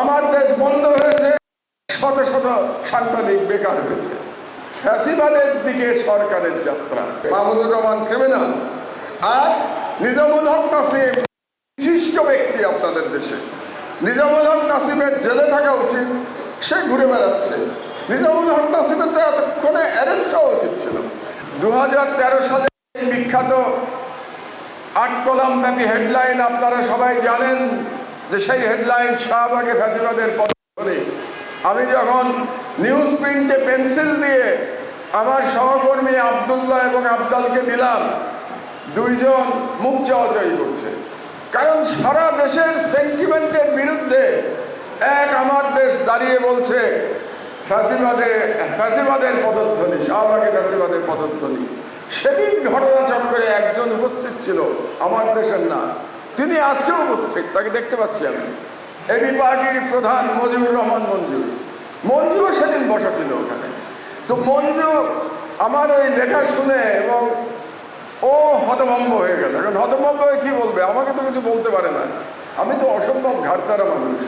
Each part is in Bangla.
আমার দেশ বন্ধ হয়েছে শত শত সাংবাদিক বেকার হয়েছে। ফ্যাসিবাদের দিকে সরকারের যাত্রা। মাহমুদুর রহমান ক্রিমিনাল আর নিজামুল হক নাসিম বিশিষ্ট ব্যক্তি আপনাদের দেশে। নিজামুল হক নাসিমের জেলে থাকা উচিত সে ঘুরে বেড়াচ্ছে। নিজামুল হক নাসিমের তো এতক্ষণে অ্যারেস্ট হওয়া উচিত ছিল। দু হাজার তেরো সালে এই বিখ্যাত আট কলাম ব্যাপী হেডলাইন আপনারা সবাই জানেন যে সেই হেডলাইন শাহবাগে ফ্যাসিবাদের পদক্ষেপে। আমি যখন নিউজ প্রিন্টে পেন্সিল দিয়ে আমার সহকর্মী আবদুল্লাহ এবং আবদালকে দিলাম, দুইজন মুখ চাওয়াচাই করছে। কারণ সারা দেশের সেন্টিমেন্টের বিরুদ্ধে এক আমার দেশ দাঁড়িয়ে বলছে, ফ্যাসিবাদে, ফ্যাসিবাদের পদধ্বনি শাহবাগে ফ্যাসিবাদের পদধ্বনি সেদিন ঘটনা চক্করে একজন উপস্থিত ছিল, আমার দেশের না তিনি আজকেও উপস্থিত, তাকে দেখতে পাচ্ছি আমি। এবি পার্টির প্রধান মজিবুর রহমান মঞ্জু। মঞ্জুও সেদিন বসা ছিল ওখানে। তো মঞ্জু আমার ওই লেখা শুনে এবং ও হতভম্ব হয়ে গেল। এখন হতভম্ব হয়ে কি বলবে? আমাকে তো কিছু বলতে পারে না। আমি তো অসম্ভব ঘাটতারা মানুষ।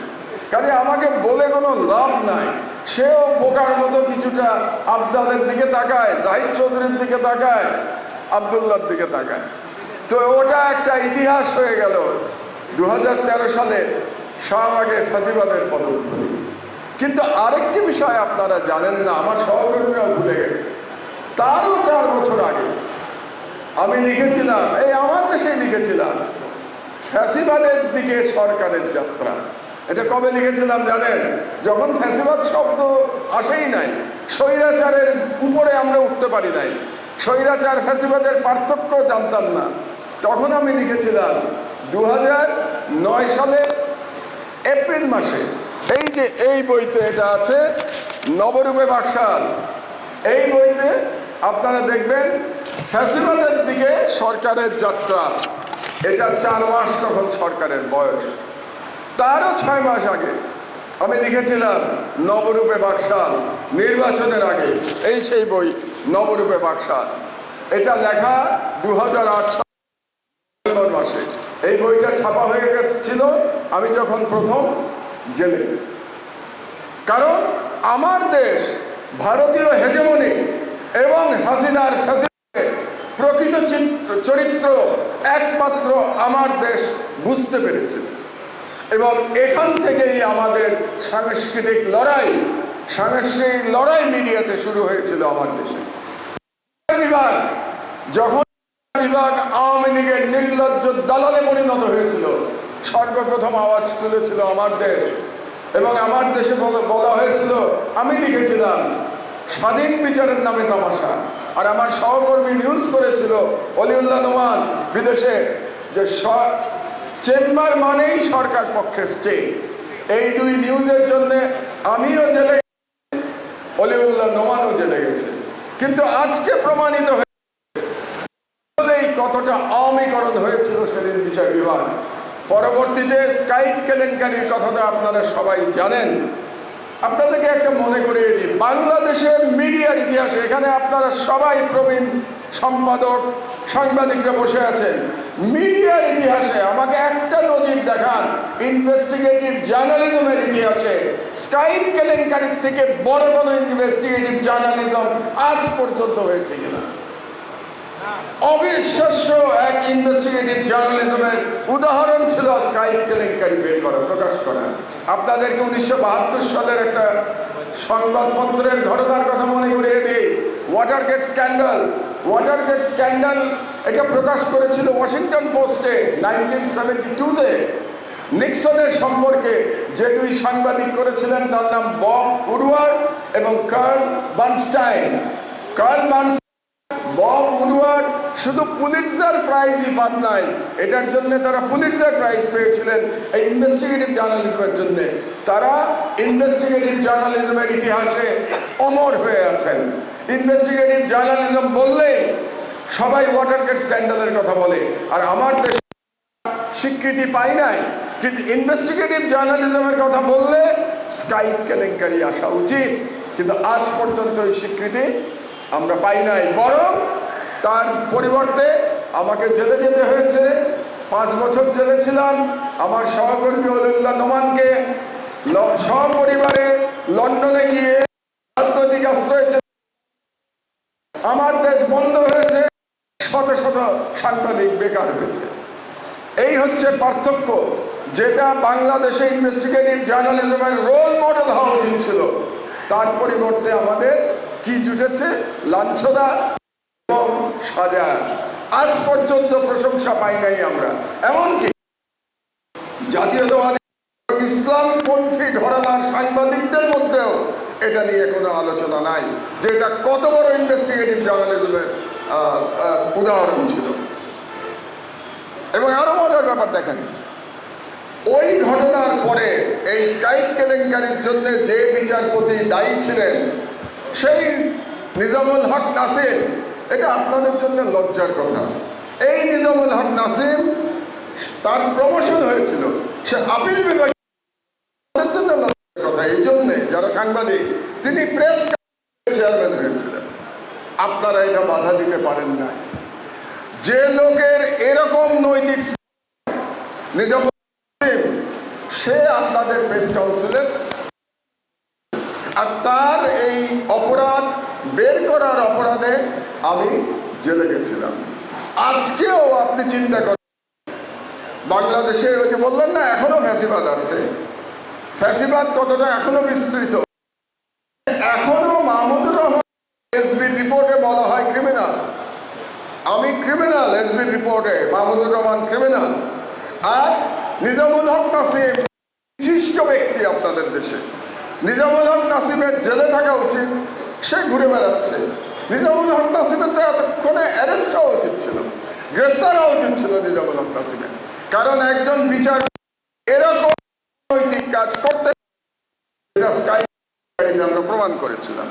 কাজে আমাকে বলে কোনো লাভ নাই। সেও বোকার মতো কিছুটা আবদালের দিকে তাকায়, জাহিদ চৌধুরীর দিকে তাকায় আবদুল্লার দিকে তাকায়। তো ওটা একটা ইতিহাস হয়ে গেল। দু হাজার তেরো সালে শাহবাগে ফাঁসিবাদের পদক্ষেপ কিন্তু আরেকটি বিষয় আপনারা জানেন না, আমার সহকর্মীরাও ভুলে গেছে। তারও চার বছর আগে আমি লিখেছিলাম, এই আমার দেশেই লিখেছিলাম, ফ্যাসিবাদের দিকে সরকারের যাত্রা। এটা কবে লিখেছিলাম জানেন? যখন ফ্যাসিবাদ শব্দ আসেই নাই, স্বৈরাচারের উপরে আমরা উঠতে পারি নাই। স্বৈরাচার, ফ্যাসিবাদের পার্থক্য জানতাম না। তখন আমি লিখেছিলাম দু নয় সালের এপ্রিল মাসে। এই যে এই বইতে এটা আছে, নবরূপে বাকশাল। এই বইতে আপনারা দেখবেন ফ্যাসিবাদের দিকে সরকারের যাত্রা। এটা চার মাস তখন সরকারের বয়স। তারও ছয় মাস আগে আমি লিখেছিলাম নবরূপে বাকশাল নির্বাচনের আগে। এই সেই বই, নবরূপে বাকশাল। এটা লেখা দু হাজার আট নভেম্বর মাসে। এই বইটা ছাপা হয়ে গেছিল আমি যখন প্রথম জেলে। কারণ আমার দেশ ভারতীয় হেজেমনি এবং হাসিনার ফ্যাসিলিটির প্রকৃত চরিত্র একমাত্র আমার দেশ বুঝতে পেরেছিল এবং এখান থেকেই আমাদের সাংস্কৃতিক লড়াই সাংস্কৃতিক লড়াই মিডিয়াতে শুরু হয়েছিল আমার দেশে। যখন বিভাগ আওয়ামী লীগের নির্লজ্জ দালালে পরিণত হয়েছিল। সর্বপ্রথম আওয়াজ তুলেছিল আমার দেশ এবং আমার দেশে বলা- হয়েছিল, আমি লিখেছিলাম, স্বাধীন বিচারের নামে তামাশা। আর আমার সহকর্মী নিউজ করেছিল, অলিউল্লাহ নোমান, বিদেশে যে চেম্বার মানেই সরকার পক্ষে স্টে এই দুই নিউজের জন্য আমিও জেলে অলিউল্লাহ নোমানও জেলে গেছে। কিন্তু আজকে প্রমাণিত হয়ে কতটা আওয়ামীকরণ হয়েছিল সেদিন বিচার বিভাগ। পরবর্তীতে স্কাইপ কেলেঙ্কারির কথাটা আপনারা সবাই জানেন। আপনাদেরকে একটা মনে করিয়ে দিই, বাংলাদেশের মিডিয়ার ইতিহাসে এখানে আপনারা সবাই প্রবীণ সম্পাদক, সাংবাদিকরা বসে আছেন। মিডিয়ার ইতিহাসে আমাকে একটা নজির দেখান ইনভেস্টিগেটিভ জার্নালিজমের ইতিহাসে। স্কাইপ কেলেঙ্কারির থেকে বড় কোনো ইনভেস্টিগেটিভ জার্নালিজম আজ পর্যন্ত হয়েছে কিনা? অবিশ্বাস্য এক ইনভেস্টিগেটিভ জার্নালিজমের উদাহরণ ছিল স্কাইপ কেলেঙ্কারি বের করা, প্রকাশ করা। আপনাদেরকে উনিশশো বাহাত্তর সালের একটা সংবাদপত্রের ঘটনার কথা মনে করিয়ে দিই। Watergate scandal Watergate scandal এটা প্রকাশ করেছিল ওয়াশিংটন পোস্টে নাইনটিন সেভেন্টি টুতে নিক্সনের সম্পর্কে যে দুই সাংবাদিক করেছিলেন তার নাম বব উডওয়ার্ড এবং Carl Bernstein Carl Bernstein Bob Woodward শুধু পুলিটজার প্রাইজই পান নাই। এটার জন্য তারা পুলিটজার প্রাইজ পেয়েছিলেন এই ইনভেস্টিগেটিভ জার্নালিজমের জন্য। তারা ইনভেস্টিগেটিভ জার্নালিজমের ইতিহাসে অমর হয়ে আছেন। ইনভেস্টিগেটিভ জার্নালিজম বললে সবাই ওয়াটারগেট স্ক্যান্ডালের কথা বলে। আর আমার দেশে স্বীকৃতি পাই নাই। কিন্তু ইনভেস্টিগেটিভ জার্নালিজমের কথা বললে স্কাইপ কেলেঙ্কারি আসা উচিত। কিন্তু আজ পর্যন্ত এই স্বীকৃতি আমরা পাই নাই। বরং তার পরিবর্তে আমাকে জেলে যেতে হয়েছে। পাঁচ বছর জেলে ছিলাম। আমার সহকর্মী অলিউল্লাহ নোমানকে সপরিবারে লন্ডনে গিয়ে রাজনৈতিক আশ্রয় আমার দেশ বন্ধ হয়েছে। শত শত সাংবাদিক বেকার হয়েছে। এই হচ্ছে পার্থক্য, যেটা বাংলাদেশে ইনভেস্টিগেটিভ জার্নালিজমের রোল মডেল হওয়া উচিত ছিল। তার পরিবর্তে আমাদের কি জুটেছে? লাঞ্ছনা এবং সাজা। আজ পর্যন্ত প্রশংসা পাই নাই আমরা। এমনকি জাতীয়তাবাদী ইসলামপন্থী ঘরানার সাংবাদিকদের মধ্যেও এটা নিয়ে কোনো আলোচনা নাই। যে এটা কত বড় ইনভেস্টিগেটিভ জার্নালিজমের উদাহরণ ছিল। এবং আরও মজার ব্যাপার দেখেন, ওই ঘটনার পরে এই স্কাইপ কেলেঙ্কারির জন্য যে বিচারপতি দায়ী ছিলেন সেই নিজামুল হক নাসিম, এটা আপনাদের জন্য লজ্জার কথা। এই নিজামুল হক নাসিম তার প্রমোশন হয়েছিল। সে আপিল বিভাগ জন্য লজ্জার কথা। এই জন্যে যারা সাংবাদিক, তিনি প্রেস চেয়ারম্যান হয়েছিলেন। আপনারা এটা বাধা দিতে পারেন না যে লোকের এরকম নৈতিক সে আপনাদের প্রেস কাউন্সিলের আর তার এই বের করার অপরাধে আমি জেলে গেছিলাম। আজকেও আপনি চিন্তা করেন বাংলাদেশে ওই যে বললেন না, এখনও ফ্যাসিবাদ আছে। ফ্যাসিবাদ কতটা এখনও বিস্তৃত। এখনও মাহমুদুর রহমান এসবির রিপোর্টে বলা হয় ক্রিমিনাল আমি ক্রিমিনাল এসবির রিপোর্টে, মাহমুদুর রহমান ক্রিমিনাল আর নিজামুল হক নাসিম, বিশিষ্ট ব্যক্তি আপনাদের দেশে। নিজামুল হক নাসিমের জেলে থাকা উচিত। সে ঘুরে বেড়াচ্ছে। নিজামুল হক নাসিমের তো এতক্ষণে অ্যারেস্ট হওয়া উচিত ছিল। গ্রেপ্তার হওয়া উচিত ছিল নিজামুল হক নাসিমের কারণ একজন বিচার এরকম নৈতিক কাজ করতে আমরা প্রমাণ করেছিলাম।